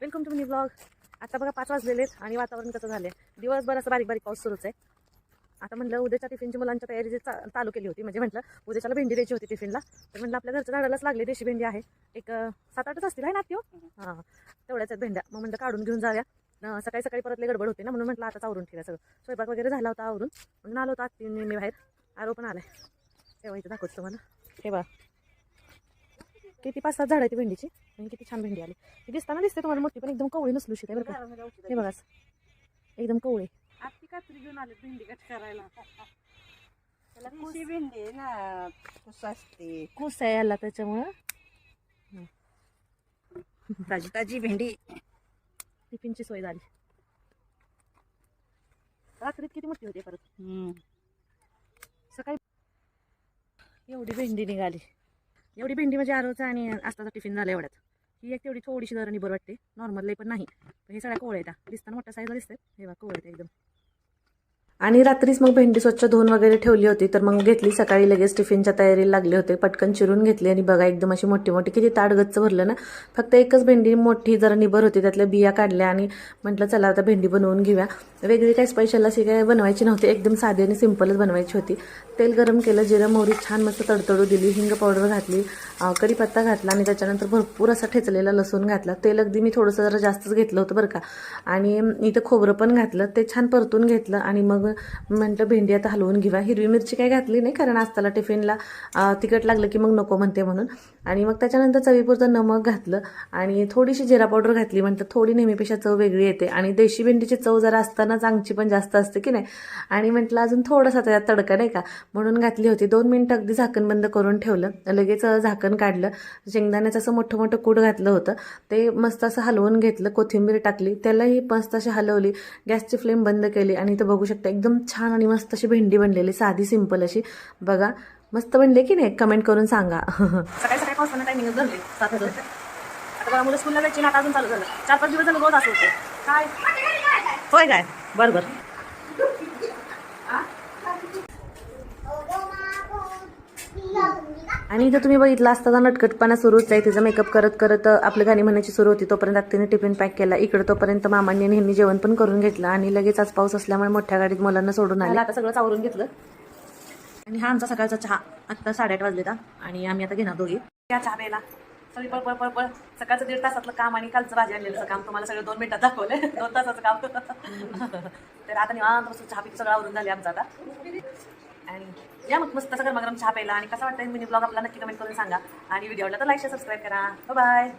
Welcome to me blog आता बघा पाच वाजलेले आहेत आणि वातावरण कसं झालं आहे दिवसभर असं बारीक बारीक पाऊस सुरूच आहे. आता म्हटलं उद्याच्या टिफिनची मुलांच्या तयारी जी चालू केली होती म्हणजे म्हटलं उद्याच्याला भेंडी द्यायची होती टिफिनला. तर म्हटलं आपल्या घरच्या झाडालाच लागली देशी भेंडी आहे. एक सात आठच असतील आहे ना त्यो हां तेवढ्याच आहेत भेंड्या. मग म्हटलं काढून घेऊन जाव्या सकाळी सकाळी परतले गडबड होती ना म्हणून म्हटलं आता आवरून ठेवा सगळं. स्वयंपाक वगैरे झाला होता आवरून. म्हणून आलो होता तीन मी बाहेर. आरो पण आलाय. तेव्हा इथं दाखवतो तुम्हाला. हे बा किती पाच सात झाड आहे ती भेंडीची आणि किती छान भेंडी आली. ती दिसताना दिसते तुम्हाला मोठी पण एकदम कवळी नसलू आहे बरं का. हे बघा एकदम कवळी. आत्ती कात्री घेऊन आले भेंडी कट करायला. भेंडी आहे ना कुस असते. कुस आहे याला त्याच्यामुळं. ताजी ताजी भेंडी. टिफिनची सोय झाली. रात्रीत किती मोठी होती परत? सकाळी एवढी भेंडी निघाली. एवढी भेंडी म्हणजे आरोचा आणि आस्ताचा टिफिन झाला एवढ्यात. ही एक तेवढी थोडीशी दर निबर वाटते. नॉर्मल पण नाही. पण हे सगळ्या कोवळ्या येतात दिसताना मोठ्या साईजला दिसतात हे बघा कोवळ्या एकदम. आणि रात्रीच मग भेंडी स्वच्छ धुवून वगैरे ठेवली होती तर मग घेतली. सकाळी लगेच टिफिनच्या तयारीला लागले होते. पटकन चिरून घेतली आणि बघा एकदम अशी मोठी मोठी किती ताट भरलं ना. फक्त एकच भेंडी मोठी जरा निबर होती त्यातल्या बिया काढल्या आणि म्हटलं चला आता भेंडी बनवून घेऊया. वेगळी काही स्पेशल अशी काय बनवायची नव्हती. एकदम साधी आणि सिंपलच बनवायची होती. तेल गरम केलं जिरं मोहरी छान मस्त तडतडू दिली हिंग पावडर घातली कढीपत्ता घातला आणि त्याच्यानंतर भरपूर असा ठेचलेला लसूण घातला. तेल अगदी मी थोडंसं जरा जास्तच घेतलं होतं बरं का. आणि इथं खोबरं पण घातलं ते छान परतून घेतलं आणि मग म्हटलं भेंडी आता हलवून घेवा. हिरवी मिरची काही घातली नाही कारण आजताला टिफिनला तिखट लागलं की मग नको म्हणते म्हणून. आणि मग त्याच्यानंतर चवीपुरतं नमक घातलं आणि थोडीशी जिरा पावडर घातली. म्हटलं थोडी नेहमीपेक्षा चव वेगळी येते. आणि देशी भेंडीची चव जरा असताना चांगची पण जास्त असते की नाही. आणि म्हटलं अजून थोडासा त्याच्यात तडका नाही का? म्हणून घातली होती. दोन मिनटं अगदी झाकण बंद करून ठेवलं. लगेच झाकण काढलं. शेंगदाण्याचं असं मोठं मोठं कूट घातलं होतं. ते मस्त असं हलवून घेतलं. कोथिंबीर टाकली. त्यालाही मस्त अशी हलवली. गॅसची फ्लेम बंद केली. आणि इथं बघू शकता एकदम छान आणि मस्त अशी भेंडी बनलेली साधी सिंपल अशी. बघा मस्त बनले की नाही? कमेंट करून सांगा. सकाळी सकाळी पावसानं टायमिंग धरले सात हजार आता बघा मुलं स्कूलला जायची ना आता अजून चालू झालं. चार पाच दिवस झालं रोज असं होते काय? होय काय? बरं. आणि इथं तुम्ही बघितलं असताना नटकटपणा सुरूच आहे. तिचं मेकअप करत करत आपलं गाणी म्हणायची सुरू होती. तोपर्यंत तिने टिफिन पॅक केला. इकडे तोपर्यंत मामांनी नेहमी ह्यांनी जेवण पण करून घेतलं. आणि लगेच आज पाऊस असल्यामुळे मोठ्या गाडीत मुलांना सोडून आले. आता सगळं चावरून घेतलं. आणि हा आमचा सकाळचा चहा. आत्ता साडेआठ वाजले आणि आम्ही आता घेणार दोघी. त्या चहा प्यायला सगळी पळ पळ पळ पळ. सकाळचं दीड तासातलं काम आणि कालचं भाजी आणलेलं काम. तुम्हाला सगळं दोन मिनिटात दाखवलं दोन तासाचं काम. तर आता निवांत बसून चहा पिक सगळं आवरून झाले आमचं आता. आणि या मग मस्त सगळं गरम चहा प्यायला. आणि कसा वाटतं मिनी ब्लॉग आपला नक्की कमेंट करून सांगा. आणि व्हिडिओला तर लाईक सबस्क्राईब करा. बाय